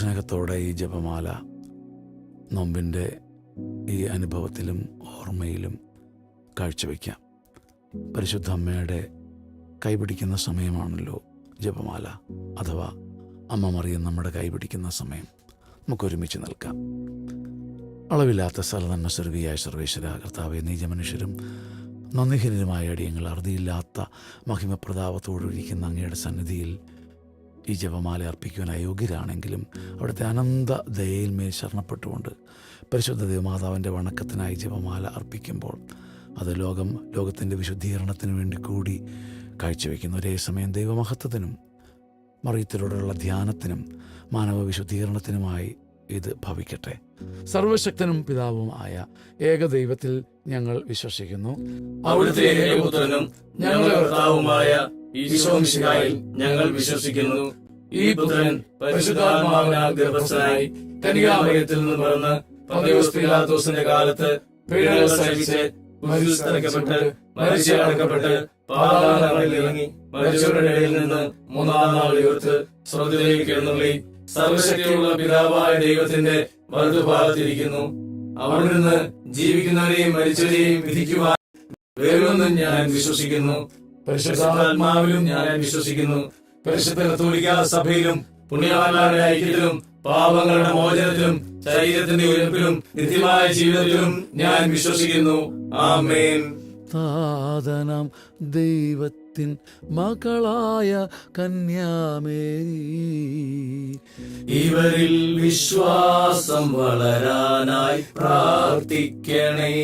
സ്നേഹത്തോടെ ഈ ജപമാല നോമ്പിന്റെ ഈ അനുഭവത്തിലും ഓർമ്മയിലും കാഴ്ചവെക്കാം പരിശുദ്ധ അമ്മയുടെ കൈപിടിക്കുന്ന സമയമാണല്ലോ ജപമാല അഥവാ അമ്മ മറിയം നമ്മുടെ കൈപിടിക്കുന്ന സമയം. നമുക്കൊരുമിച്ച് നിൽക്കാം. അളവില്ലാത്ത സ്ഥലതന്മ സ്വർഗീയായ സർവേശ്വര കർത്താവ് നീജമനുഷ്യരും നന്ദിഹീനരുമായ അടിയങ്ങൾ അറുതിയില്ലാത്ത മഹിമപ്രതാപത്തോടൊഴിക്കുന്ന അങ്ങയുടെ സന്നിധിയിൽ ഈ ജപമാല അർപ്പിക്കുവാൻ അയോഗ്യരാണെങ്കിലും അവിടുത്തെ അനന്ത ദയയിന്മേൽ ശരണപ്പെട്ടുകൊണ്ട് പരിശുദ്ധ ദേവമാതാവിന്റെ വണക്കത്തിനായി ജപമാല അർപ്പിക്കുമ്പോൾ അത് ലോകം ലോകത്തിന്റെ വിശുദ്ധീകരണത്തിന് വേണ്ടി കൂടി കാഴ്ചവെക്കുന്നു. ഒരേ സമയം ദൈവമഹത്വത്തിനും മറിയത്തിലൂടെയുള്ള ധ്യാനത്തിനും മാനവ വിശുദ്ധീകരണത്തിനുമായി ഇത് ഭവിക്കട്ടെ. സർവശക്തനും പിതാവുമായ ഏകദൈവത്തിൽ ഞങ്ങൾ വിശ്വസിക്കുന്നു. അവിടുത്തെ ഞങ്ങളുടെ കർത്താവുമായ ഈശോമിശിഹായിൽ ഞങ്ങൾ വിശ്വസിക്കുന്നു. ഈ പുത്രൻ പരിശുദ്ധാത്മാവിനാൽ കനികാമയത്തിൽ നിന്ന് പറന്ന് പന്തയോസ് പീലാത്തോസിന്റെ കാലത്ത് പീഡകൾ സഹിച്ച് മരിച്ചടക്കപ്പെട്ട് മരിച്ചടക്കപ്പെട്ട് പാതാളങ്ങളിൽ ഇറങ്ങി മരിച്ചവരുടെ ഇടയിൽ നിന്ന് മൂന്നാം നാൾ ഉയർത്ത് സ്വർഗത്തിലേക്ക് എഴുന്നള്ളി സർവശക്തിയുള്ള പിതാവായ ദൈവത്തിന്റെ വലതുഭാഗത്തിരിക്കുന്നു. അവിടെ നിന്ന് ജീവിക്കുന്നവരെയും മരിച്ചവരെയും വിധിക്കുവാൻ വേറൊന്നും ഞാൻ വിശ്വസിക്കുന്നു. പരിശുദ്ധാത്മാവിലും ഞാൻ വിശ്വസിക്കുന്നു. പരിശുദ്ധ കത്തോലിക്ക സഭയിലും പുണ്യവാന്മാരുടെ ഐക്യത്തിലും പാപങ്ങളുടെ മോചനത്തിലും ശരീരത്തിന്റെ ഉയർപ്പിലും നിത്യമായ ജീവിതത്തിലും ഞാൻ വിശ്വസിക്കുന്നു. ആമേൻ. താതനം ദൈവത്തിൻ മകളായ കന്യാമേരി ഇവരിൽ വിശ്വാസം വളരാനായി പ്രാർത്ഥിക്കണേ.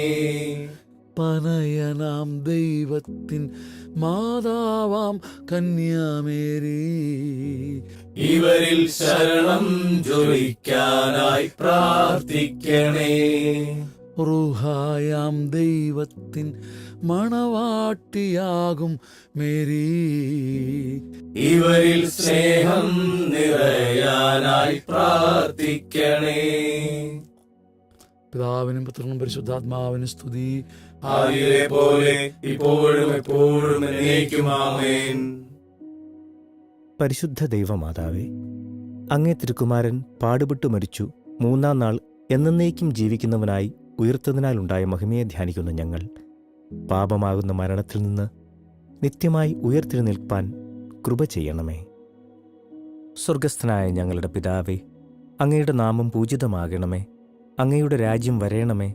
പനയനാം ദൈവത്തിൻ മാതാവാം കന്യാമേരി. ഇവരിൽ ശരണം ജോലിക്കാനായി പ്രാർത്ഥിക്കണേ. റുഹായാം ദൈവത്തിൻ മണവാട്ടിയാകും മേരി. ഇവരിൽ സ്നേഹം നിറയാനായി പ്രാർത്ഥിക്കണേ. പിതാവിനും പുത്രനും പരിശുദ്ധാത്മാവിനും സ്തുതി. പോലെ ഇപ്പോഴും എപ്പോഴും എന്നേക്കും ആമേൻ. പരിശുദ്ധ ദൈവമാതാവേ അങ്ങേ തിരുക്കുമാരൻ പാടുപെട്ടു മരിച്ചു. മൂന്നാം നാൾ എന്നേക്കും ജീവിക്കുന്നവനായി ഉയർത്തതിനാലുണ്ടായ മഹിമയെ ധ്യാനിക്കുന്ന ഞങ്ങൾ. പാപമാകുന്ന മരണത്തിൽ നിന്ന് നിത്യമായി ഉയർത്തെഴുന്നേൽപ്പാൻ കൃപ ചെയ്യണമേ. സ്വർഗസ്ഥനായ ഞങ്ങളുടെ പിതാവേ അങ്ങയുടെ നാമം പൂജിതമാകണമേ. അങ്ങയുടെ രാജ്യം വരയണമേ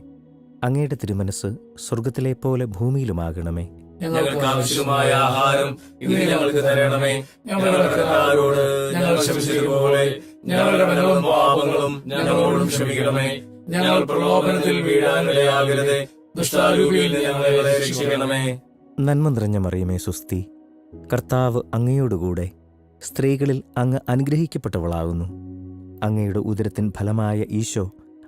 അങ്ങയുടെ തിരുമനസ് സ്വർഗത്തിലെ പോലെ ഭൂമിയിലുമാകണമേ. ഞങ്ങൾക്ക് ആവശ്യമായ ആഹാരം ഇന്ന് ഞങ്ങൾക്ക് തരണമേ. ഞങ്ങളുടെ ഞങ്ങൾ ക്ഷമിച്ചതുപോലെ ഞങ്ങളുടെ ബലവും പാപങ്ങളും ഞങ്ങളോടും ക്ഷമിക്കണമേ. ഞങ്ങൾ പ്രലോഭനത്തിൽ വീഴാനിടയാകരുതേ ദുഷ്ടാരൂപിയിൽ നിന്ന് ഞങ്ങളെ രക്ഷിക്കണമേ. നന്മ നിറഞ്ഞ മറിയമേ സുസ്തി കർത്താവ് അങ്ങയോടുകൂടെ സ്ത്രീകളിൽ അങ്ങ് അനുഗ്രഹിക്കപ്പെട്ടവളാകുന്നു. അങ്ങയുടെ ഉദരത്തിൻ ഫലമായ ഈശോ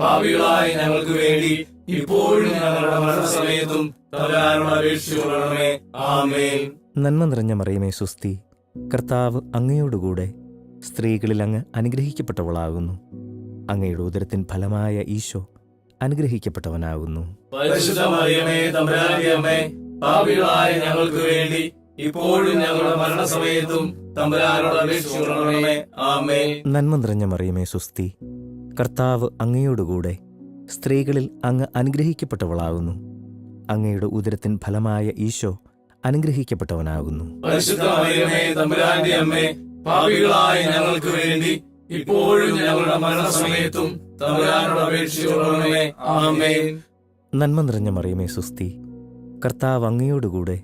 പാപികളായ ഞങ്ങൾക്ക് വേണ്ടി ഇപ്പോഴും ഞങ്ങളുടെ മരണസമയത്തും തമ്പുരാനോട് അപേക്ഷിച്ചു കൊള്ളണമേ. ആമേൻ. നന്മ നിറഞ്ഞ മറിയമേ സുസ്തി കർത്താവ് അങ്ങയോടുകൂടെ സ്ത്രീകളിൽ അങ്ങ് അനുഗ്രഹിക്കപ്പെട്ടവളാകുന്നു. അങ്ങയുടെ ഉദരത്തിൻ ഫലമായ ഈശോ അനുഗ്രഹിക്കപ്പെട്ടവനാകുന്നു. പരിശുദ്ധ മറിയമേ തമ്പുരാന്റെ അമ്മേ പാപികളായ ഞങ്ങൾക്ക് വേണ്ടി ഇപ്പോഴും ഞങ്ങളുടെ മരണസമയത്തും തമ്പുരാനോട് നന്മ നിറഞ്ഞ മറിയമേ സുസ്തി കർത്താവ് അങ്ങയോടുകൂടെ സ്ത്രീകളിൽ അങ്ങ് അനുഗ്രഹിക്കപ്പെട്ടവളാകുന്നു. അങ്ങയുടെ ഉദരത്തിൻ ഫലമായ ഈശോ അനുഗ്രഹിക്കപ്പെട്ടവനാകുന്നു. പാപികളായ ഞങ്ങൾക്ക് വേണ്ടി ഇപ്പോഴും ഞങ്ങളുടെ മരണസമയത്തും നന്മ നിറഞ്ഞ മറിയമേ സുസ്തി കർത്താവ് അങ്ങയോടുകൂടെ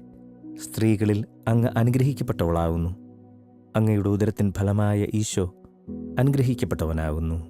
സ്ത്രീകളിൽ അങ്ങ് അനുഗ്രഹിക്കപ്പെട്ടവളാകുന്നു. അങ്ങയുടെ ഉദരത്തിൻ ഫലമായ ഈശോ അനുഗ്രഹിക്കപ്പെട്ടവനാകുന്നു.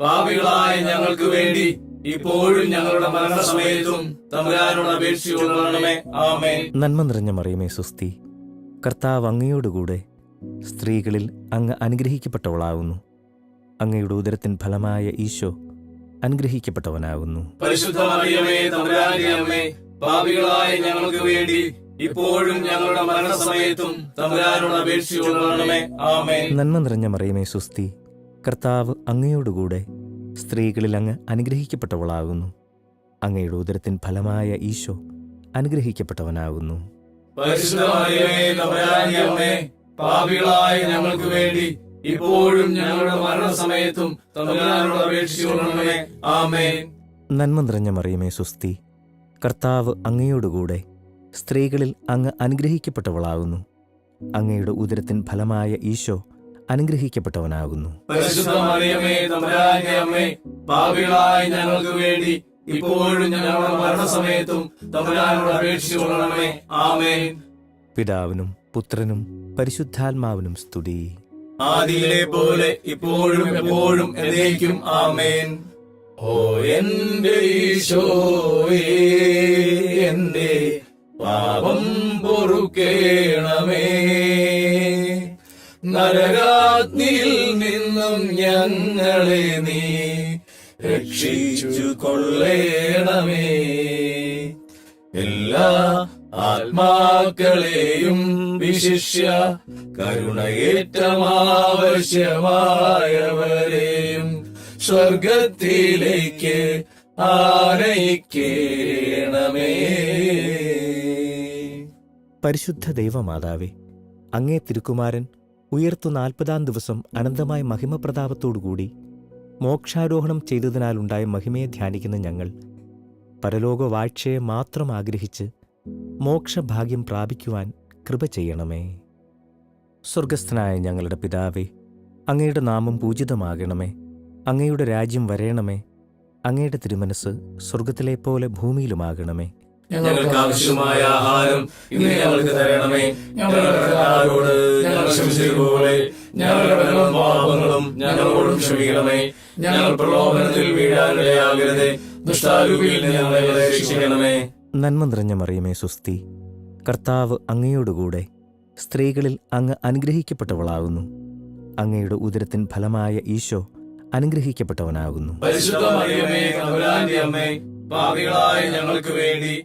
പാപികളായ ഞങ്ങൾക്ക് വേണ്ടി ഇപ്പോഴും ഞങ്ങളുടെ മരണസമയത്തും തമ്പുരാനോട് അപേക്ഷിച്ചുകൊള്ളണമേ ആമേൻ. നന്മ നിറഞ്ഞ മറിയമേ സുസ്തി. കർത്താവ് അങ്ങയോടുകൂടെ സ്ത്രീകളിൽ അങ്ങ് അനുഗ്രഹിക്കപ്പെട്ടവളാവുന്നു. അങ്ങയുടെ ഉദരത്തിൻ ഫലമായ ഈശോ അനുഗ്രഹിക്കപ്പെട്ടവനാകുന്നു പരിശുദ്ധ മറിയമേ തമ്പുരാന്റെ അമ്മേ പാപികളായ ഞങ്ങൾക്ക് വേണ്ടി ഇപ്പോഴും ഞങ്ങളുടെ മരണസമയത്തും തമ്പുരാനോട് അപേക്ഷിച്ചുകൊള്ളണമേ ആമേൻ. നന്മ നിറഞ്ഞ മറിയമേ സുസ്തി. കർത്താവ് അങ്ങയോടുകൂടെ സ്ത്രീകളിൽ അങ്ങ് അനുഗ്രഹിക്കപ്പെട്ടവളാകുന്നു. അങ്ങയുടെ ഉദരത്തിൻ ഫലമായ ഈശോ അനുഗ്രഹിക്കപ്പെട്ടവനാകുന്നു. പാപികളായ ഞങ്ങൾക്ക് വേണ്ടി ഇപ്പോഴും ഞങ്ങളുടെ മരണസമയത്തും നന്മ നിറഞ്ഞ മറിയമേ സുസ്തി കർത്താവ് അങ്ങയോടുകൂടെ സ്ത്രീകളിൽ അങ്ങ് അനുഗ്രഹിക്കപ്പെട്ടവളാകുന്നു. അങ്ങയുടെ ഉദരത്തിൻ ഫലമായ ഈശോ അനുഗ്രഹിക്കപ്പെട്ടവനാകുന്നു. ഞങ്ങൾക്ക് വേണ്ടി ഇപ്പോഴും ഞങ്ങളുടെ മരണസമയത്തും തമ്പുരാനോട് ആമേൻ. പിതാവിനും പുത്രനും പരിശുദ്ധാത്മാവിനും സ്തുതി. ആദിയിലെ പോലെ ഇപ്പോഴും എപ്പോഴും എന്നേക്കും ആമേൻ. ഓ എന്റെ ഈശോയേ എന്റെ പാപം പൊറുക്കേണമേ. നരകാഗ്നിയിൽ നിന്നും ഞങ്ങളെ നീ രക്ഷിച്ചു കൊള്ളേണമേ. എല്ലാ ആത്മാക്കളെയും വിശിഷ്യ കരുണയേറ്റമാവശ്യമായവരെയും സ്വർഗത്തിലേക്ക് ആനയിക്കേണമേ. പരിശുദ്ധ ദൈവമാതാവേ അങ്ങേ തിരുക്കുമാരൻ ഉയർത്തു നാൽപ്പതാം ദിവസം അനന്തമായ മഹിമപ്രതാപത്തോടുകൂടി മോക്ഷാരോഹണം ചെയ്തതിനാലുണ്ടായ മഹിമയെ ധ്യാനിക്കുന്ന ഞങ്ങൾ പരലോക വാഴ്ചയെ മാത്രം ആഗ്രഹിച്ച് മോക്ഷഭാഗ്യം പ്രാപിക്കുവാൻ കൃപ ചെയ്യണമേ. സ്വർഗസ്ഥനായ ഞങ്ങളുടെ പിതാവേ അങ്ങയുടെ നാമം പൂജിതമാകണമേ. അങ്ങയുടെ രാജ്യം വരയണമേ അങ്ങയുടെ തിരുമനസ് സ്വർഗത്തിലെ പോലെ ഭൂമിയിലുമാകണമേ. ഞങ്ങൾക്ക് ആവശ്യമായ ആഹാരം ഇന്ന് ഞങ്ങൾക്ക് തരണമേ. ഞങ്ങളുടെ ഞങ്ങൾ ക്ഷമിച്ചതുപോലെ ഞങ്ങളുടെ പാപങ്ങളും ഞങ്ങളോടും ക്ഷമിക്കണമേ. ഞങ്ങൾ പ്രലോഭനത്തിൽ വീഴാനിടയാകരുതേ ദുഷ്ടാരൂപിയിൽ ഞങ്ങളെ രക്ഷിക്കണമേ. നന്മ നിറഞ്ഞ മറിയമേ സുസ്തി. കർത്താവ് അങ്ങയോടുകൂടെ സ്ത്രീകളിൽ അങ്ങ് അനുഗ്രഹിക്കപ്പെട്ടവളാകുന്നു. അങ്ങയുടെ ഉദരത്തിൻ ഫലമായ ഈശോ അനുഗ്രഹിക്കപ്പെട്ടവനാകുന്നു. പരിശുദ്ധ മറിയമേ തമ്പുരാന്റെ അമ്മേ പാപികളായ ഞങ്ങൾക്ക് വേണ്ടി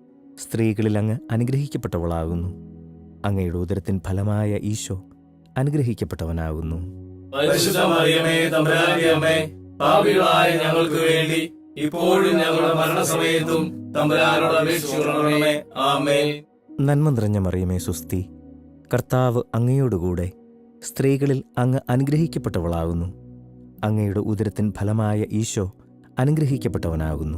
സ്ത്രീകളിൽ അങ്ങ് അനുഗ്രഹിക്കപ്പെട്ടവളാകുന്നു. അങ്ങയുടെ ഉദരത്തിൻ ഫലമായ ഈശോ അനുഗ്രഹിക്കപ്പെട്ടവനാകുന്നു. പാപികളായ ഞങ്ങൾക്ക് വേണ്ടി ഇപ്പോഴും ഞങ്ങളുടെ മരണസമയത്തും തമ്പുരാനോട് ആമേ നന്മ നിറഞ്ഞ മറിയമേ സുസ്തി കർത്താവ് അങ്ങയോടുകൂടെ സ്ത്രീകളിൽ അങ്ങ് അനുഗ്രഹിക്കപ്പെട്ടവളാകുന്നു. അങ്ങയുടെ ഉദരത്തിൻ ഫലമായ ഈശോ അനുഗ്രഹിക്കപ്പെട്ടവനാകുന്നു.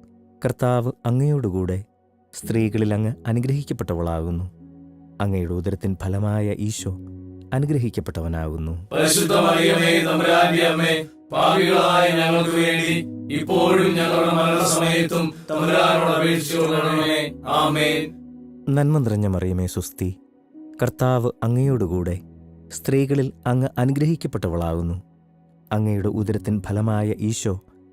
കർത്താവ് അങ്ങയോടുകൂടെ സ്ത്രീകളിൽ അങ്ങ് അനുഗ്രഹിക്കപ്പെട്ടവളാകുന്നു. അങ്ങയുടെ ഉദരത്തിൻ ഫലമായ ഈശോ അനുഗ്രഹിക്കപ്പെട്ടവനാകുന്നു. പാപികളായ ഞങ്ങൾക്ക് വേണ്ടി ഇപ്പോഴും ഞങ്ങളുടെ മരണസമയത്തും തമ്പുരാനോട് അപേക്ഷിച്ചുകൊള്ളണമേ ആമേൻ. നന്മ നിറഞ്ഞ മറിയമേ സുസ്തി കർത്താവ് അങ്ങയോടുകൂടെ സ്ത്രീകളിൽ അങ്ങ് അനുഗ്രഹിക്കപ്പെട്ടവളാകുന്നു. അങ്ങയുടെ ഉദരത്തിൻ ഫലമായ ഈശോ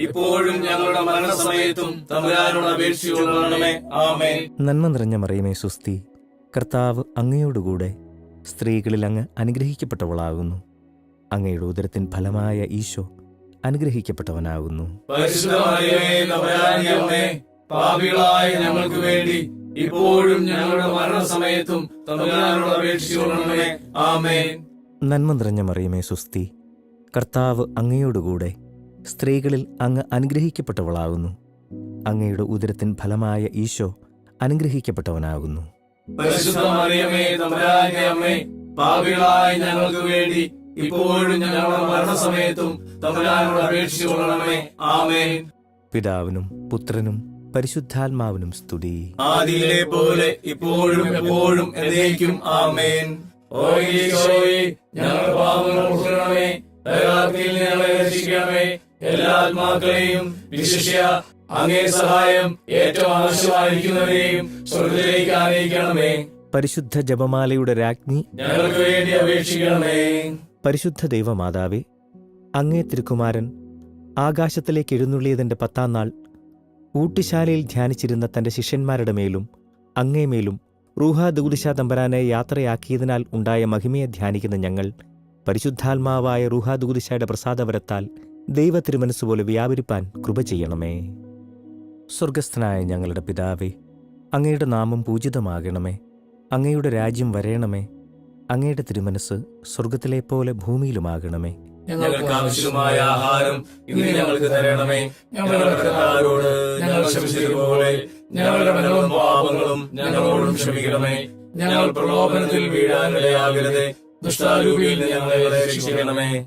ഇപ്പോഴും ഞങ്ങളുടെ മരണസമയത്തും തമ്പുരാനോട് അപേക്ഷിച്ചുകൊള്ളണമേ ആമേൻ. നന്മ നിറഞ്ഞ മറിയമേ സുസ്തി കർത്താവ് അങ്ങയോടുകൂടെ സ്ത്രീകളിൽ അങ്ങ് അനുഗ്രഹിക്കപ്പെട്ടവളാകുന്നു. അങ്ങയുടെ ഉദരത്തിൻ ഫലമായ ഈശോ അനുഗ്രഹിക്കപ്പെട്ടവനാകുന്നു. പാപികളായ ഞങ്ങൾക്ക് വേണ്ടി ഇപ്പോഴും ഞങ്ങളുടെ മരണസമയത്തും തമ്പുരാനോട് അപേക്ഷിച്ചുകൊള്ളണമേ ആമേൻ. നന്മ നിറഞ്ഞ മറിയമേ സുസ്തി കർത്താവ് അങ്ങയോടുകൂടെ സ്ത്രീകളിൽ അങ്ങ് അനുഗ്രഹിക്കപ്പെട്ടവളാകുന്നു. അങ്ങയുടെ ഉദരത്തിൻ ഫലമായ ഈശോ അനുഗ്രഹിക്കപ്പെട്ടവനാകുന്നു. ഞങ്ങൾക്ക് വേണ്ടി ഇപ്പോഴും ഞങ്ങളുടെ മരണസമയത്തും തമ്പുരാനോട് പിതാവിനും പുത്രനും പരിശുദ്ധാത്മാവിനും സ്തുതി. ആദിയിലെ പോലെ ഇപ്പോഴും എപ്പോഴും എന്നേക്കും ആമേൻ. ഓ ഈശോയെ ഞങ്ങളുടെ പാപങ്ങൾ ഞങ്ങളെ രക്ഷിക്കണമേ. എല്ലാ ആത്മാക്കളെയും വിശിഷ്യ അങ്ങേ സഹായം ഏറ്റവും ആവശ്യമായിരിക്കുന്നവരെയും സ്വർഗത്തിലേക്ക് ആനയിക്കണമേ. പരിശുദ്ധ ജപമാലയുടെ രാജ്ഞി ഞങ്ങൾക്ക് വേണ്ടി അപേക്ഷിക്കണമേ. പരിശുദ്ധ ദൈവമാതാവേ അങ്ങേ തിരുക്കുമാരൻ ആകാശത്തിലേക്ക് എഴുന്നള്ളിയതിന്റെ പത്താം നാൾ ഊട്ടുശാലയിൽ ധ്യാനിച്ചിരുന്ന തന്റെ ശിഷ്യന്മാരുടെ മേലും അങ്ങേമേലും റൂഹ ദുഗുദിശ തമ്പരാനെ യാത്രയാക്കിയതിനാൽ ഉണ്ടായ മഹിമയെ ധ്യാനിക്കുന്ന ഞങ്ങൾ പരിശുദ്ധാത്മാവായ റൂഹ ദുഗുദിശയുടെ പ്രസാദവരത്താൽ ദൈവ തിരുമനസ്സുപോലെ വ്യാപരിപ്പാൻ കൃപ ചെയ്യണമേ. സ്വർഗസ്ഥനായ ഞങ്ങളുടെ പിതാവേ അങ്ങയുടെ നാമം പൂജിതമാകണമേ. അങ്ങയുടെ രാജ്യം വരേണമേ. അങ്ങയുടെ തിരുമനസ് സ്വർഗത്തിലെ പോലെ ഭൂമിയിലുമാകണമേ. ഞങ്ങൾക്ക് ആവശ്യമായ ആഹാരം ഇന്ന് ഞങ്ങൾക്ക് തരണമേ. ഞങ്ങളുടെ കടക്കാരോട് ഞങ്ങൾ ക്ഷമിച്ചതുപോലെ ഞങ്ങളുടെ മനവും പാപങ്ങളും ഞങ്ങളോടും ക്ഷമിക്കണമേ. ഞങ്ങൾ പ്രലോഭനത്തിൽ വീഴാനിടയാകരുത്. ദുഷ്ടാരൂപിയിൽ ഞങ്ങളെ രക്ഷിക്കണമേ.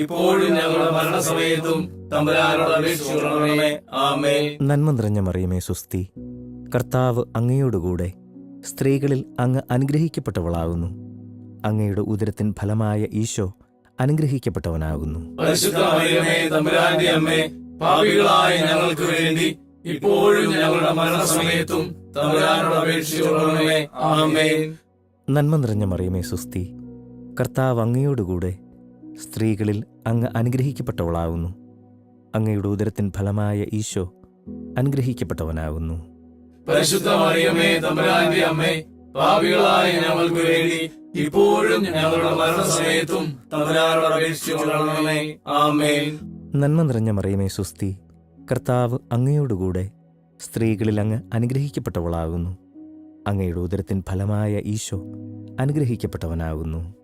ഇപ്പോഴും ഞങ്ങളുടെ മരണസമയത്തും തമ്പുരാനോട് അപേക്ഷിച്ചുകൊള്ളണമേ ആമേ നന്മ നിറഞ്ഞ മറിയമേ സുസ്തി. കർത്താവ് അങ്ങയോടുകൂടെ സ്ത്രീകളിൽ അങ്ങ് അനുഗ്രഹിക്കപ്പെട്ടവളാകുന്നു. അങ്ങയുടെ ഉദരത്തിൻ ഫലമായ ഈശോ അനുഗ്രഹിക്കപ്പെട്ടവനാകുന്നു. തമ്പുരാന്റെ അമ്മേ പാപികളായ ഞങ്ങൾക്ക് വേണ്ടി ഇപ്പോഴും ഞങ്ങളുടെ മരണസമയത്തും തമ്പുരാനോട് അപേക്ഷിച്ചുകൊള്ളണമേ ആമേ നന്മ നിറഞ്ഞ മറിയമേ സുസ്തി. കർത്താവ് അങ്ങയോടുകൂടെ സ്ത്രീകളിൽ അങ്ങ് അനുഗ്രഹിക്കപ്പെട്ടവളാകുന്നു. അങ്ങയുടെ ഉദരത്തിൻ ഫലമായ ഈശോ അനുഗ്രഹിക്കപ്പെട്ടവനാകുന്നു. പരിശുദ്ധ മറിയമേ തമ്പുരാന്റെ അമ്മേ പാപികളായ ഞങ്ങൾക്ക് വേണ്ടി ഇപ്പോഴും ഞങ്ങളുടെ മരണസമയത്തും ആമേൻ. നന്മ നിറഞ്ഞ മറിയമേ സുസ്തി കർത്താവ് അങ്ങയോടുകൂടെ സ്ത്രീകളിൽ അങ്ങ് അനുഗ്രഹിക്കപ്പെട്ടവളാകുന്നു. അങ്ങയുടെ ഉദരത്തിൻ ഫലമായ ഈശോ അനുഗ്രഹിക്കപ്പെട്ടവനാകുന്നു.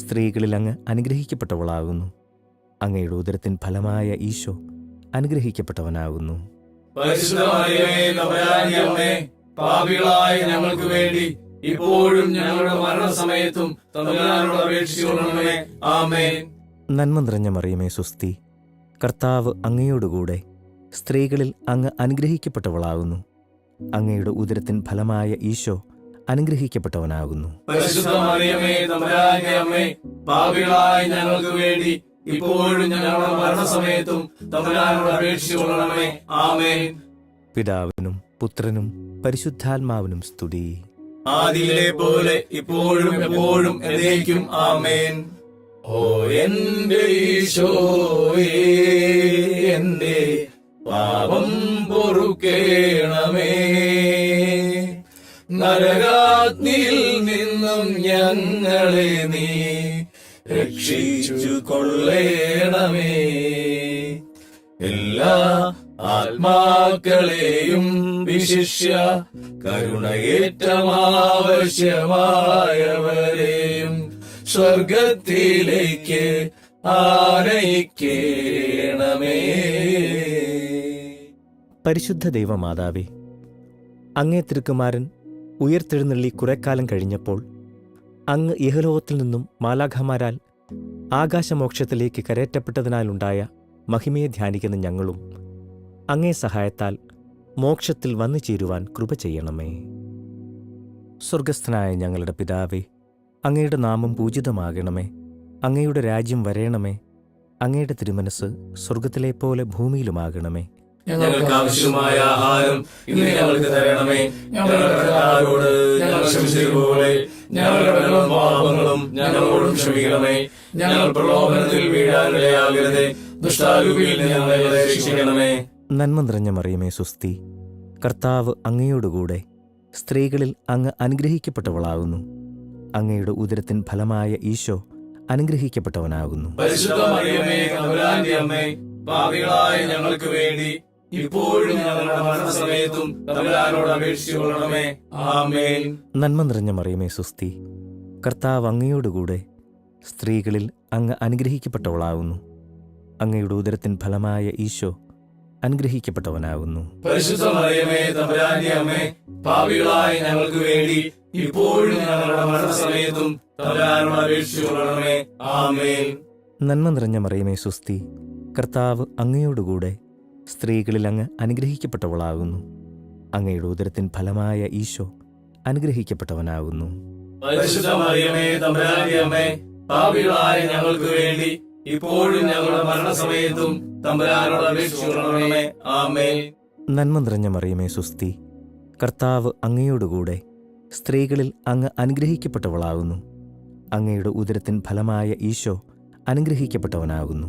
സ്ത്രീകളിൽ അങ്ങ് അനുഗ്രഹിക്കപ്പെട്ടവളാകുന്നു. അങ്ങയുടെ ഉദരത്തിൻ ഫലമായ ഈശോ അനുഗ്രഹിക്കപ്പെട്ടവനാകുന്നു. പാപികളായ ഞങ്ങൾക്ക് വേണ്ടി ഇപ്പോഴും ഞങ്ങളുടെ മരണസമയത്തും നന്മ നിറഞ്ഞ മറിയമേ സുസ്തി കർത്താവ് അങ്ങയോടുകൂടെ സ്ത്രീകളിൽ അങ്ങ് അനുഗ്രഹിക്കപ്പെട്ടവളാകുന്നു. അങ്ങയുടെ ഉദരത്തിൻ ഫലമായ ഈശോ അനുഗ്രഹിക്കപ്പെട്ടവനാകുന്നു. ഞങ്ങൾക്ക് വേണ്ടി ഇപ്പോഴും ഞങ്ങളുടെ മരണസമയത്തും തമ്പുരാനോട് അപേക്ഷിച്ചുകൊള്ളണമേ ആമേൻ. പിതാവിനും പുത്രനും പരിശുദ്ധാത്മാവിനും സ്തുതി. ആദിയിലെ പോലെ ഇപ്പോഴും എപ്പോഴും എന്നേക്കും ആമേൻ. ഓ എന്റെ ഈശോയേ എന്റെ പാപം പൊറുക്കേണമേ. നരകാഗ്നിയിൽ നിന്നും ഞങ്ങളെ നീ രക്ഷിച്ചു കൊള്ളേണമേ. എല്ലാ ആത്മാക്കളെയും വിശിഷ്യ കരുണയേറ്റമാവശ്യമായവരെയും സ്വർഗത്തിലേക്ക് ആനയിക്കേണമേ. പരിശുദ്ധ ദൈവമാതാവേ അങ്ങേ തിരുക്കുമാരൻ ഉയർത്തെഴുന്നള്ളി കുറെക്കാലം കഴിഞ്ഞപ്പോൾ അങ്ങ് ഇഹലോകത്തിൽ നിന്നും മാലാഖമാരാൽ ആകാശമോക്ഷത്തിലേക്ക് കരയറ്റപ്പെട്ടതിനാലുണ്ടായ മഹിമയെ ധ്യാനിക്കുന്ന ഞങ്ങളും അങ്ങേ സഹായത്താൽ മോക്ഷത്തിൽ വന്നു ചേരുവാൻ കൃപ ചെയ്യണമേ. സ്വർഗസ്ഥനായ ഞങ്ങളുടെ പിതാവേ അങ്ങയുടെ നാമം പൂജിതമാകണമേ. അങ്ങയുടെ രാജ്യം വരയണമേ അങ്ങയുടെ തിരുമനസ് സ്വർഗത്തിലെ പോലെ ഭൂമിയിലുമാകണമേ. ഞങ്ങൾക്ക് ആവശ്യമായ ആഹാരം ഇന്ന് ഞങ്ങൾക്ക് തരണമേ. ഞങ്ങളുടെ കടക്കാരോട് ഞങ്ങൾ ക്ഷമിച്ചതുപോലെ ഞങ്ങളുടെ പാപങ്ങളും ഞങ്ങളോടും ക്ഷമിക്കണമേ. ഞങ്ങൾ പ്രലോഭനത്തിൽ വീഴാനിടയാകരുതേ. ദുഷ്ടാരൂപിയിൽ നിന്ന് ഞങ്ങളെ രക്ഷിക്കണമേ. നന്മ നിറഞ്ഞ മറിയമേ സുസ്തി. കർത്താവ് അങ്ങയോടുകൂടെ സ്ത്രീകളിൽ അങ്ങ് അനുഗ്രഹിക്കപ്പെട്ടവളാകുന്നു. അങ്ങയുടെ ഉദരത്തിൻ ഫലമായ ഈശോ അനുഗ്രഹിക്കപ്പെട്ടവനാകുന്നു. പരിശുദ്ധ മറിയമേ തമ്പുരാന്റെ അമ്മേ പാപികളായ ഞങ്ങൾക്ക് വേണ്ടി ഇപ്പോഴും ഞങ്ങളുടെ മരണസമയത്തും തമ്പുരാനോട് ആമേൻ. നന്മ നിറഞ്ഞ മറിയമേ സുസ്തി കർത്താവ് അങ്ങയോടുകൂടെ സ്ത്രീകളിൽ അങ്ങ് അനുഗ്രഹിക്കപ്പെട്ടവളാവുന്നു. അങ്ങയുടെ ഉദരത്തിൻ ഫലമായ ഈശോ അനുഗ്രഹിക്കപ്പെട്ടവനാകുന്നു പരിശുദ്ധ മറിയമേ തമ്പുരാന്റെ അമ്മേ പാപികളായ ഞങ്ങൾക്ക് വേണ്ടി ഇപ്പോഴും ഞങ്ങളുടെ മരണസമയത്തും തമ്പുരാനോട് ആമേൻ. നന്മ നിറഞ്ഞ മറിയമേ സുസ്തി കർത്താവ് അങ്ങയോടുകൂടെ സ്ത്രീകളിൽ അങ്ങ് അനുഗ്രഹിക്കപ്പെട്ടവളാകുന്നു. അങ്ങയുടെ ഉദരത്തിൻ ഫലമായ ഈശോ അനുഗ്രഹിക്കപ്പെട്ടവനാകുന്നു. പാപികളായ ഞങ്ങൾക്ക് വേണ്ടി ഇപ്പോഴും ഞങ്ങളുടെ മരണസമയത്തും തമ്പുരാനോട് ആമേൻ. നന്മ നിറഞ്ഞ മറിയമേ സുസ്തി കർത്താവ് അങ്ങയോടുകൂടെ സ്ത്രീകളിൽ അങ്ങ് അനുഗ്രഹിക്കപ്പെട്ടവളാകുന്നു. അങ്ങയുടെ ഉദരത്തിൻ ഫലമായ ഈശോ അനുഗ്രഹിക്കപ്പെട്ടവനാകുന്നു.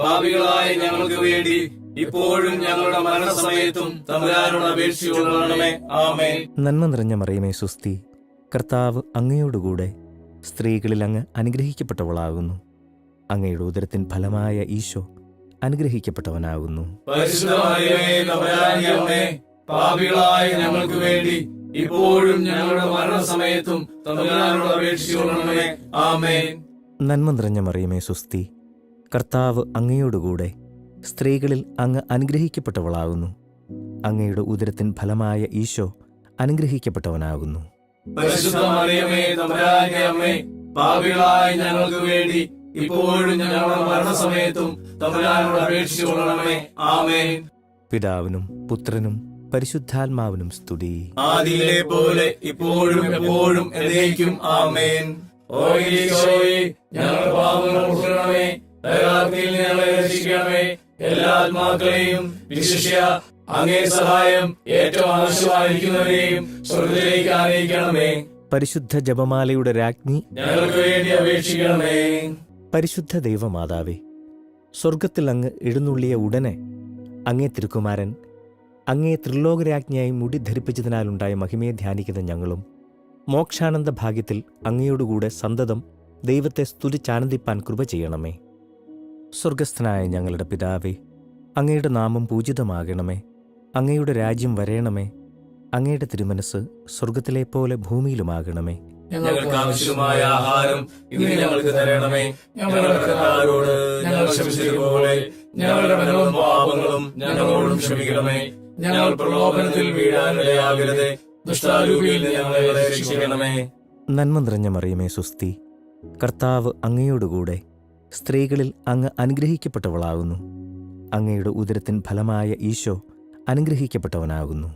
പാപികളായ ഞങ്ങൾക്ക് വേണ്ടി ഇപ്പോഴും ഞങ്ങളുടെ മരണസമയത്തും തമ്പുരാനോട് അപേക്ഷിച്ചുകൊള്ളണമേ ആമേ നന്മ നിറഞ്ഞ മറിയമേ സുസ്തി കർത്താവ് അങ്ങയോടുകൂടെ സ്ത്രീകളിൽ അങ്ങ് അനുഗ്രഹിക്കപ്പെട്ടവളാകുന്നു. അങ്ങയുടെ ഉദരത്തിൻ ഫലമായ ഈശോ അനുഗ്രഹിക്കപ്പെട്ടവനാകുന്നു. പാപികളായ ഞങ്ങൾക്ക് വേണ്ടി ഇപ്പോഴും ഞങ്ങളുടെ മരണസമയത്തും തമ്പുരാനോട് അപേക്ഷിച്ചുകൊള്ളണമേ ആമേൻ. നന്മ നിറഞ്ഞ മറിയമേ സുസ്തി കർത്താവ് അങ്ങയോടുകൂടെ സ്ത്രീകളിൽ അങ്ങ് അനുഗ്രഹിക്കപ്പെട്ടവളാകുന്നു. അങ്ങയുടെ ഉദരത്തിൻ ഫലമായ ഈശോ അനുഗ്രഹിക്കപ്പെട്ടവനാകുന്നു. പാപികളായ ഞങ്ങൾക്ക് വേണ്ടി ഇപ്പോഴും ഞങ്ങളുടെ മരണസമയത്തും തമ്പുരാനോട് ആമേൻ. പിതാവിനും പുത്രനും പരിശുദ്ധാത്മാവിനും സ്തുതി. ആദിയിലെ പോലെ ഇപ്പോഴും എപ്പോഴും എന്നേക്കും ആമേൻ. ഓ ഈശോയെ ഞങ്ങളുടെ പാപങ്ങൾ ഉൾക്കണമേ നരകാഗ്നിയിൽ ഞങ്ങളെ രക്ഷിക്കണമേ. എല്ലാ ആത്മാക്കളെയും വിശിഷ്യ അങ്ങേ സഹായം ഏറ്റവും ആവശ്യമായിരിക്കുന്നവരെയും സ്വർഗത്തിലേക്ക് ആനയിക്കണമേ. പരിശുദ്ധ ജപമാലയുടെ രാജ്ഞി ഞങ്ങൾക്ക് വേണ്ടി അപേക്ഷിക്കണമേ. പരിശുദ്ധ ദൈവമാതാവേ സ്വർഗത്തിൽ അങ്ങ് എഴുന്നള്ളിയ ഉടനെ അങ്ങേ തിരുക്കുമാരൻ അങ്ങേ ത്രിലോകരാജ്ഞിയായി മുടി ധരിപ്പിച്ചതിനാലുണ്ടായ മഹിമയെ ധ്യാനിക്കുന്ന ഞങ്ങളും മോക്ഷാനന്ദ ഭാഗ്യത്തിൽ അങ്ങയോടുകൂടെ സന്തതം ദൈവത്തെ സ്തുതിച്ചാനന്ദിപ്പാൻ കൃപ ചെയ്യണമേ. സ്വർഗസ്ഥനായ ഞങ്ങളുടെ പിതാവേ അങ്ങയുടെ നാമം പൂജിതമാകണമേ അങ്ങയുടെ രാജ്യം വരേണമേ അങ്ങയുടെ തിരുമനസ് സ്വർഗത്തിലെ പോലെ ഭൂമിയിലുമാകണമേ. ഞങ്ങൾക്ക് ആവശ്യമായ ആഹാരം ഇന്ന് ഞങ്ങൾക്ക് തരണമേ. ഞങ്ങളുടെ കടക്കാരോട് ഞങ്ങൾ ക്ഷമിച്ചതുപോലെ ഞങ്ങളുടെ മനവും പാപങ്ങളും ഞങ്ങളോടും ക്ഷമിക്കണമേ. ഞങ്ങൾ പ്രലോഭനത്തിൽ വീഴാനിടയാകരുത് ദുഷ്ടാരൂപിയിൽ ഞങ്ങളെ രക്ഷിക്കണമേ. നന്മ നിറഞ്ഞ മറിയമേ സുസ്തി കർത്താവ് അങ്ങയോടുകൂടെ സ്ത്രീകളിൽ അങ്ങ് അനുഗ്രഹിക്കപ്പെട്ടവളാകുന്നു. അങ്ങയുടെ ഉദരത്തിൻ ഫലമായ ഈശോ അനുഗ്രഹിക്കപ്പെട്ടവനാകുന്നു.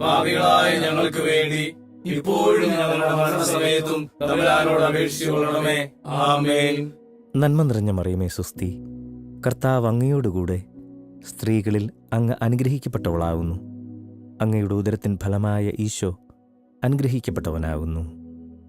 പാപികളായ ഞങ്ങൾക്ക് വേണ്ടി ഇപ്പോഴും ഞങ്ങളുടെ മരണസമയത്തും തമ്പുരാനോട് അപേക്ഷിച്ചുകൊള്ളണമേ ആമേൻ. നന്മ നിറഞ്ഞ മറിയമേ സുസ്തി കർത്താവ് അങ്ങയോടുകൂടെ സ്ത്രീകളിൽ അങ്ങ് അനുഗ്രഹിക്കപ്പെട്ടവളാകുന്നു. അങ്ങയുടെ ഉദരത്തിൻ ഫലമായ ഈശോ അനുഗ്രഹിക്കപ്പെട്ടവനാകുന്നു.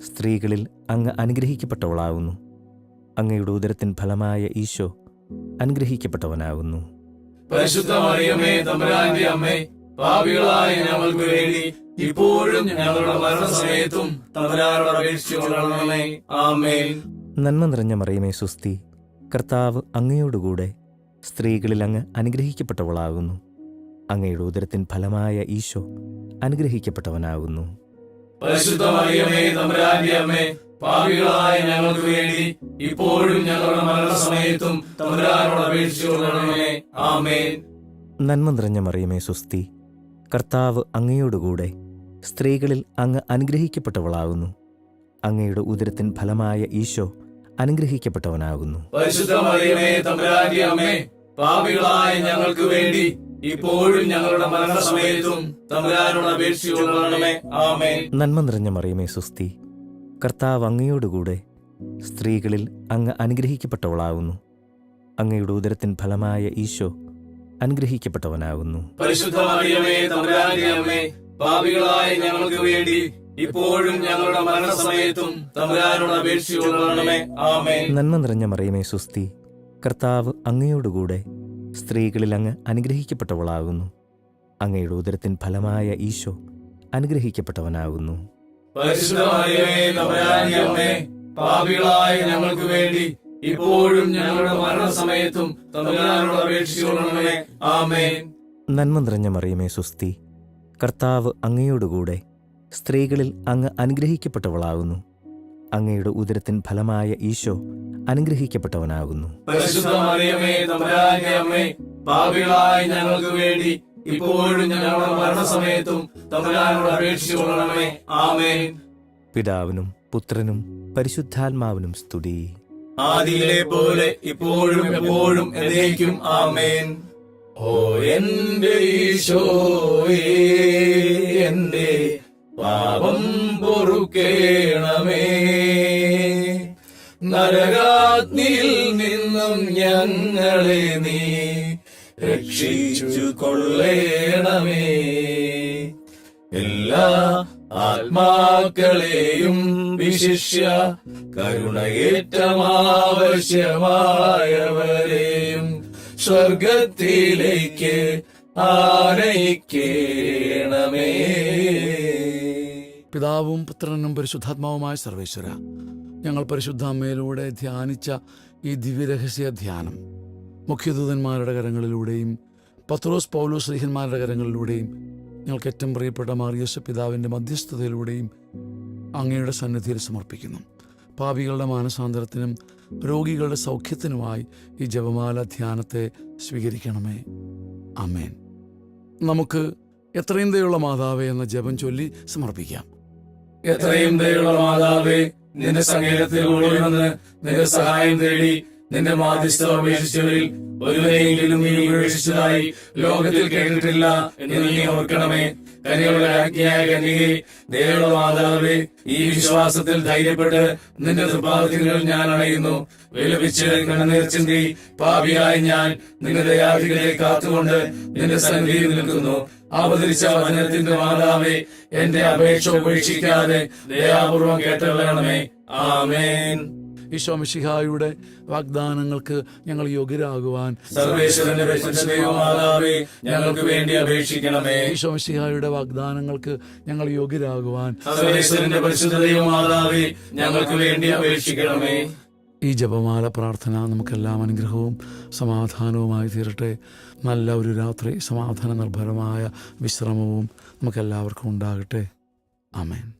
സ്ത്രീകളിൽ അങ്ങ് അനുഗ്രഹിക്കപ്പെട്ടവളാകുന്നു അങ്ങയുടെ ഉദരത്തിൻ ഫലമായ ഈശോ അനുഗ്രഹിക്കപ്പെട്ടവനാകുന്നു തമ്പുരാന്റെ അമ്മേ പാപികളായ ഞങ്ങൾക്ക് വേണ്ടി ഇപ്പോഴും ഞങ്ങളുടെ മരണസമയത്തും തമ്പുരാനോട് അപേക്ഷിച്ചുകൊള്ളണമേ ആമേൻ. നന്മ നിറഞ്ഞ മറിയമേ സുസ്തി കർത്താവ് അങ്ങയോടുകൂടെ സ്ത്രീകളിൽ അങ്ങ് അനുഗ്രഹിക്കപ്പെട്ടവളാകുന്നു അങ്ങയുടെ ഉദരത്തിൻ ഫലമായ ഈശോ അനുഗ്രഹിക്കപ്പെട്ടവനാകുന്നു പരിശുദ്ധ മറിയമേ തമ്പുരാന്റെ അമ്മേ പാപികളായ ഞങ്ങൾക്ക് വേണ്ടി ഇപ്പോഴും ഞങ്ങളുടെ മരണസമയത്തും തമ്പുരാനോട് അപേക്ഷിച്ചുകൊള്ളണമേ ആമേൻ. നന്മ നിറഞ്ഞ മറിയമേ സുസ്തി കർത്താവ് അങ്ങയോടുകൂടെ സ്ത്രീകളിൽ അങ്ങ് അനുഗ്രഹിക്കപ്പെട്ടവളാകുന്നു. അങ്ങയുടെ ഉദരത്തിൻ ഫലമായ ഈശോ അനുഗ്രഹിക്കപ്പെട്ടവനാകുന്നു. പരിശുദ്ധ മറിയമേ തമ്പുരാന്റെ അമ്മേ പാപികളായ ഞങ്ങൾക്ക് വേണ്ടി ഇപ്പോഴും ഞങ്ങളുടെ മരണസമയത്തും തമ്പുരാനോട് അപേക്ഷിച്ചുകൊള്ളണമേ. ആമേ നന്മ നിറഞ്ഞ മറിയമേ സുസ്തി കർത്താവ് അങ്ങയോടുകൂടെ സ്ത്രീകളിൽ അങ്ങ് അനുഗ്രഹിക്കപ്പെട്ടവളാകുന്നു അങ്ങയുടെ ഉദരത്തിൻ ഫലമായ ഈശോ അനുഗ്രഹിക്കപ്പെട്ടവനാകുന്നു പാപികളായ ഞങ്ങൾക്ക് വേണ്ടി ഇപ്പോഴും ഞങ്ങളുടെ മരണസമയത്തും തമ്പുരാനോട് അപേക്ഷിച്ചുകൊള്ളണമേ. ആമേ നന്മ നിറഞ്ഞ മറിയമേ സുസ്തി കർത്താവ് അങ്ങയോടുകൂടെ സ്ത്രീകളിൽ അങ്ങ് അനുഗ്രഹിക്കപ്പെട്ടവളാകുന്നു. അങ്ങയുടെ ഉദരത്തിൻ ഫലമായ ഈശോ അനുഗ്രഹിക്കപ്പെട്ടവനാകുന്നു. പാപികളായ ഞങ്ങൾക്ക് വേണ്ടി ഇപ്പോഴും ഞങ്ങളുടെ മരണസമയത്തും നന്മ നിറഞ്ഞ മറിയമേ സുസ്തി കർത്താവ് അങ്ങയോടുകൂടെ സ്ത്രീകളിൽ അങ്ങ് അനുഗ്രഹിക്കപ്പെട്ടവളാകുന്നു. അങ്ങയുടെ ഉദരത്തിൻ ഫലമായ ഈശോ അനുഗ്രഹിക്കപ്പെട്ടവനാകുന്നു. പാപികളായ ഞങ്ങൾക്ക് വേണ്ടി ഇപ്പോഴും ഞങ്ങളുടെ മരണസമയത്തും തമ്പുരാനോട് ആമേൻ. പിതാവിനും പുത്രനും പരിശുദ്ധാത്മാവിനും സ്തുതി. ആദിയിലെ പോലെ ഇപ്പോഴും എപ്പോഴും എന്നേക്കും ആമേൻ. ഓ എന്റെ ഈശോയേ എന്റെ പാപം പൊറുക്കേണമേ. നരകാഗ്നിയിൽ നിന്നും ഞങ്ങളെ നീ രക്ഷിച്ചു കൊള്ളേണമേ. എല്ലാ ആത്മാക്കളെയും വിശിഷ്യ കരുണയേറ്റമാവശ്യമായവരെയും സ്വർഗത്തിലേക്ക് ആനയിക്കേണമേ. പിതാവും പുത്രനും പരിശുദ്ധാത്മാവുമായ സർവേശ്വര ഞങ്ങൾ പരിശുദ്ധ അമ്മയിലൂടെ ധ്യാനിച്ച ഈ ദിവ്യരഹസ്യ ധ്യാനം മുഖ്യദൂതന്മാരുടെ കരങ്ങളിലൂടെയും പത്രോസ് പൗലോസ് ശ്രീഹന്മാരുടെ കരങ്ങളിലൂടെയും ഞങ്ങൾക്ക് ഏറ്റവും പ്രിയപ്പെട്ട മാറിയസ് പിതാവിന്റെ മധ്യസ്ഥതയിലൂടെയും അങ്ങയുടെ സന്നിധിയിൽ സമർപ്പിക്കുന്നു. പാപികളുടെ മാനസാന്തരത്തിനും രോഗികളുടെ സൗഖ്യത്തിനുമായി ഈ ജപമാല ധ്യാനത്തെ സ്വീകരിക്കണമേ. അമേൻ നമുക്ക് എത്രയും ദയുള്ള മാതാവേ എന്ന ജപം ചൊല്ലി സമർപ്പിക്കാം. എത്രയും ദയുള്ള മാതാവേ നിന്റെ സങ്കേതത്തിൽ ഓടി വന്ന് നിന്റെ സഹായം തേടി നിന്റെ മാധ്യസ്ഥം അപേക്ഷിച്ചവരിൽ ഒരുവരെയെങ്കിലും നീ ഉപേക്ഷിച്ചതായി ലോകത്തിൽ കേട്ടിട്ടില്ല എന്ന് നീ ഓർക്കണമേ. കനികളുടെ രാജ്ഞിയായ കന്യകെ ദയുള്ള മാതാവേ ഈ വിശ്വാസത്തിൽ ധൈര്യപ്പെട്ട് നിന്റെ തൃപ്പാദത്തിൽ ഞാൻ അണയുന്നു. വിലപിച്ച് കണ്ണുനീർ ചിന്തി പാപിയായ ഞാൻ നിന്റെ ദയാധികളെ കാത്തുകൊണ്ട് നിന്റെ സന്നിധിയിൽ നിൽക്കുന്നു. അവതരിച്ച വചനത്തിന്റെ മാതാവേ എന്റെ അപേക്ഷ ഉപേക്ഷിക്കാതെ ദയാപൂർവം കേട്ടറിയണമേ. ആമേൻ. ഈശോ മിശിഹായുടെ വാഗ്ദാനങ്ങൾക്ക് ഞങ്ങൾ യോഗ്യരാകുവാൻ ഞങ്ങൾക്ക് വേണ്ടി അപേക്ഷിക്കണമേ. ഈശോ മിശിഹായുടെ വാഗ്ദാനങ്ങൾക്ക് ഞങ്ങൾ യോഗ്യരാകുവാൻ ഞങ്ങൾക്ക് വേണ്ടി അപേക്ഷിക്കണമേ. ഈ ജപമാല പ്രാർത്ഥന നമുക്കെല്ലാം അനുഗ്രഹവും സമാധാനവുമായി തീരട്ടെ. നല്ല ഒരു രാത്രി സമാധാന നിർഭരമായ വിശ്രമവും നമുക്കെല്ലാവർക്കും ഉണ്ടാകട്ടെ. ആമേൻ.